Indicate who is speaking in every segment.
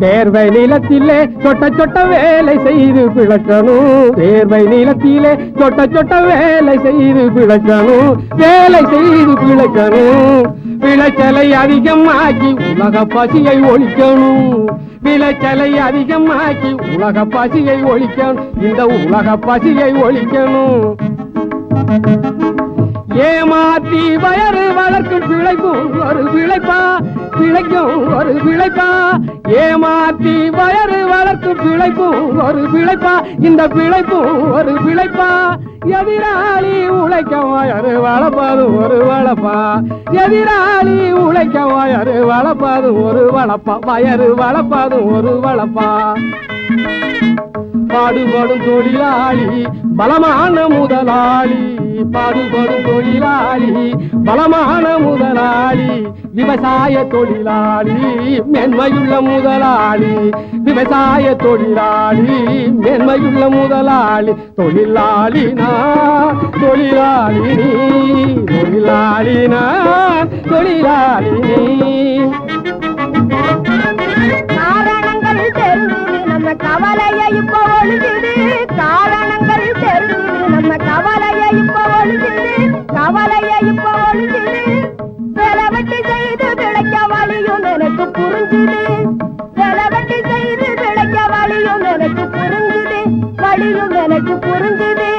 Speaker 1: வேர்வை நீளத்திலே சொட்ட சொட்ட வேலை செய்து பிழக்கணும். வேர்வை நீளத்திலே சொட்ட சொட்ட வேலை செய்து பிழக்கணும். வேலை செய்து பிழக்கணும். விளைச்சலை அதிகமாக்கி உலக பசியை ஒழிக்கணும். விளைச்சலை அதிகமாக்கி உலக பசியை ஒழிக்கணும். இந்த உலக பசியை ஒழிக்கணும். ஏமாத்தி வயறு வளர்க்கும் பிழைக்கும் ஒரு பிழைப்பா. பிழைக்கும் ஒரு பிழைப்பா? ஏமாத்தி வயறு வளர்த்து பிழைப்பும் ஒரு பிழைப்பா? இந்த பிழைப்பும் ஒரு பிழைப்பா? எதிராளி உழைக்க வயறு வளர்ப்பது ஒரு வளப்பா எதிராளி உழைக்க வயறு வளர்ப்பது ஒரு வளப்பா வயறு வளர்ப்பது ஒரு வளப்பா பாடுபடும் தொழிலாளி பலமான முதலாளி பாடுபடும் தொழிலாளி பலமான முதலாளி விவசாய தொழிலாளி மென்மையுள்ள முதலாளி விவசாய தொழிலாளி மென்மையுள்ள முதலாளி தொழிலாளி நான் தொழிலாளி நீ தொழிலாளி நான் தொழிலாளி நீ
Speaker 2: காரணங்கள் தெரிஞ்சு நம்ம கவலையை இப்போ ஒழிஞ்சுது காரணங்கள் தெரிஞ்சு நம்ம கவலையை இப்போ ஒழிஞ்சுது கவலையை இப்போ புரிஞ்சுது செலவட்டி செய்து பிழைக்க வழியும் எனக்கு புரிஞ்சுது வழியும் எனக்கு புரிஞ்சுது.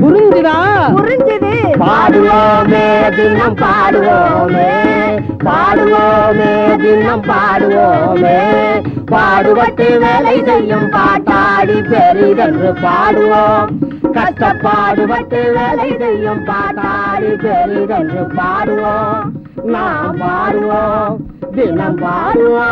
Speaker 1: புரிஞ்சுதா?
Speaker 2: புரிஞ்சுது.
Speaker 1: பாடுவோமே தினம் பாடுவோமே பாடுவோமே தினம் பாடுவோமே. பாடுபட்டு வேலை செய்யும் பாட்டாடி பெரிதென்று பாடுவோம். கஷ்டப்பாடுபட்டு வேலை செய்யும் பாட்டாடி பெரிதென்று பாடுவோம். నా వారువో దినం వారువో